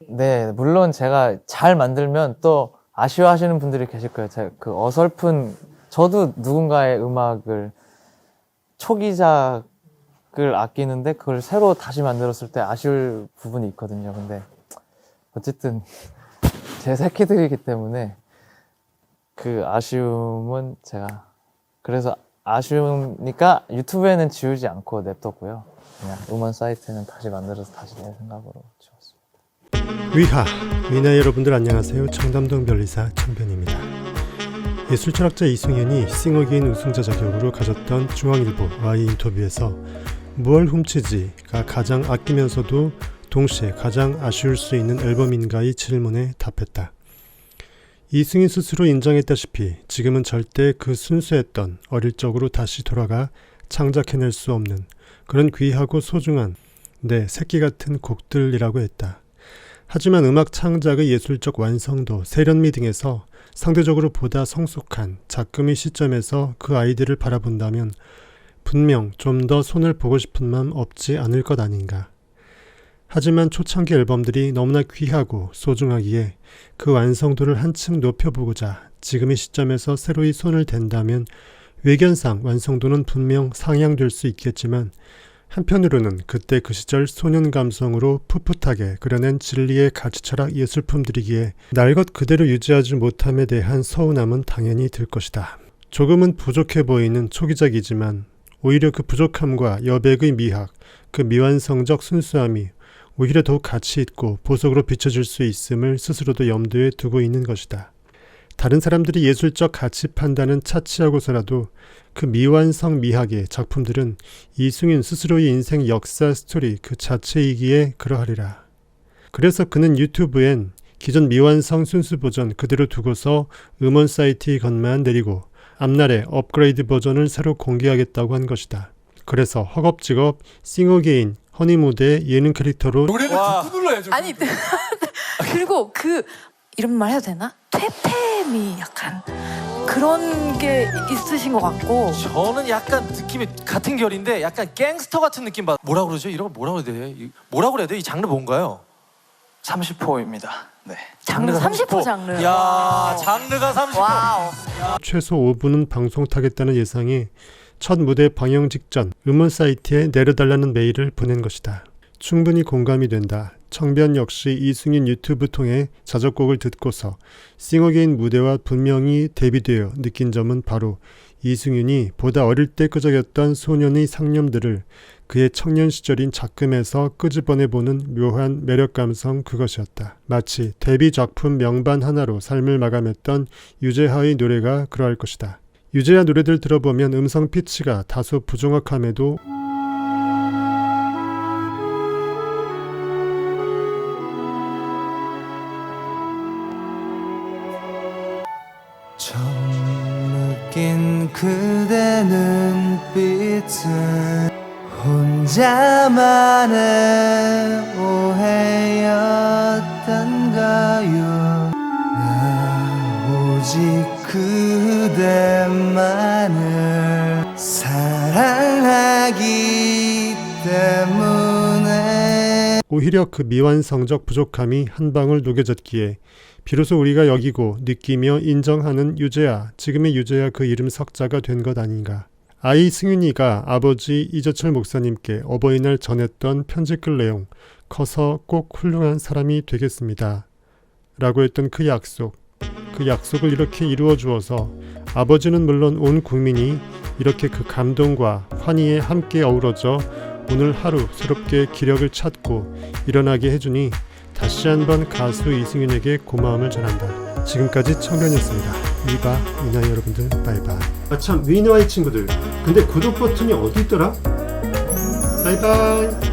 네, 물론 제가 잘 만들면 또 아쉬워하시는 분들이 계실 거예요. 제가 그 어설픈 저도 누군가의 음악을 초기작을 아끼는데 그걸 새로 다시 만들었을 때 아쉬울 부분이 있거든요. 근데 어쨌든 제 새끼들이기 때문에 그 아쉬움은 제가 그래서 아쉬우니까 유튜브에는 지우지 않고 냅뒀고요. 그냥 음원 사이트는 다시 만들어서 다시 낼 생각으로 지웠습니다. 위하 위나 여러분들 안녕하세요. 청담동 별리사 청변입니다. 예술 철학자 이승현이 싱어게인 우승자 자격으로 가졌던 중앙일보와의 인터뷰에서 무얼 훔치지가 가장 아끼면서도 동시에 가장 아쉬울 수 있는 앨범인가의 질문에 답했다. 이승인 스스로 인정했다시피 지금은 절대 그 순수했던 어릴 적으로 다시 돌아가 창작해낼 수 없는 그런 귀하고 소중한 내 새끼 같은 곡들이라고 했다. 하지만 음악 창작의 예술적 완성도, 세련미 등에서 상대적으로 보다 성숙한 작금의 시점에서 그 아이들을 바라본다면 분명 좀 더 손을 보고 싶은 마음 없지 않을 것 아닌가. 하지만 초창기 앨범들이 너무나 귀하고 소중하기에 그 완성도를 한층 높여보고자 지금의 시점에서 새로이 손을 댄다면 외견상 완성도는 분명 상향될 수 있겠지만 한편으로는 그때 그 시절 소년 감성으로 풋풋하게 그려낸 진리의 가치 철학 예술품들이기에 날 것 그대로 유지하지 못함에 대한 서운함은 당연히 들 것이다. 조금은 부족해 보이는 초기작이지만 오히려 그 부족함과 여백의 미학, 그 미완성적 순수함이 오히려 더욱 가치 있고 보석으로 비춰질 수 있음을 스스로도 염두에 두고 있는 것이다. 다른 사람들이 예술적 가치 판단은 차치하고서라도 그 미완성 미학의 작품들은 이승윤 스스로의 인생 역사 스토리 그 자체이기에 그러하리라. 그래서 그는 유튜브엔 기존 미완성 순수 버전 그대로 두고서 음원 사이트의 것만 내리고 앞날에 업그레이드 버전을 새로 공개하겠다고 한 것이다. 그래서 허겁지겁 싱어게인 허니무드의 예능 캐릭터로 노래를 듣고 눌러야죠. 아니 그리고 그 이런 말 해도 되나? 퇴폐미 약간 그런 게 있으신 것 같고 저는 약간 느낌이 같은 결인데 약간 갱스터 같은 느낌 받. 뭐라 그러죠? 이런 거 뭐라 그래야 돼? 이- 뭐라 그래야 돼? 이 장르 뭔가요? 30호입니다. 네. 장르 30호 장르. 야. 장르가 30호. 와우. 최소 5분은 방송 타겠다는 예상에 첫 무대 방영 직전 음원 사이트에 내려달라는 메일을 보낸 것이다. 충분히 공감이 된다. 청변 역시 이승윤 유튜브 통해 자작곡을 듣고서 싱어게인 무대와 분명히 대비되어 느낀 점은 바로 이승윤이 보다 어릴 때 끄적였던 소년의 상념들을 그의 청년 시절인 작금에서 끄집어내보는 묘한 매력 감성 그것이었다. 마치 데뷔 작품 명반 하나로 삶을 마감했던 유재하의 노래가 그러할 것이다. 유재하 노래들 들어보면 음성 피치가 다소 부정확함에도 낀 그대 눈빛은 혼자만의 오해였던가요? 나 오직 그대만을 사랑하기 때문에 오히려 그 미완성적 부족함이 한 방울 녹여졌기에 비로소 우리가 여기고 느끼며 인정하는 유재하, 지금의 유재하 그 이름 석자가 된 것 아닌가. 아이 승윤이가 아버지 이재철 목사님께 어버이날 전했던 편지글 내용, 커서 꼭 훌륭한 사람이 되겠습니다. 라고 했던 그 약속, 그 약속을 이렇게 이루어 주어서 아버지는 물론 온 국민이 이렇게 그 감동과 환희에 함께 어우러져 오늘 하루 새롭게 기력을 찾고 일어나게 해주니 다시 한번 가수 이승윤에게 고마움을 전한다. 지금까지 청변이었습니다. 위바 위나 여러분들 바이바이. 아참 위나의 친구들. 근데 구독 버튼이 어디 있더라? 바이바이.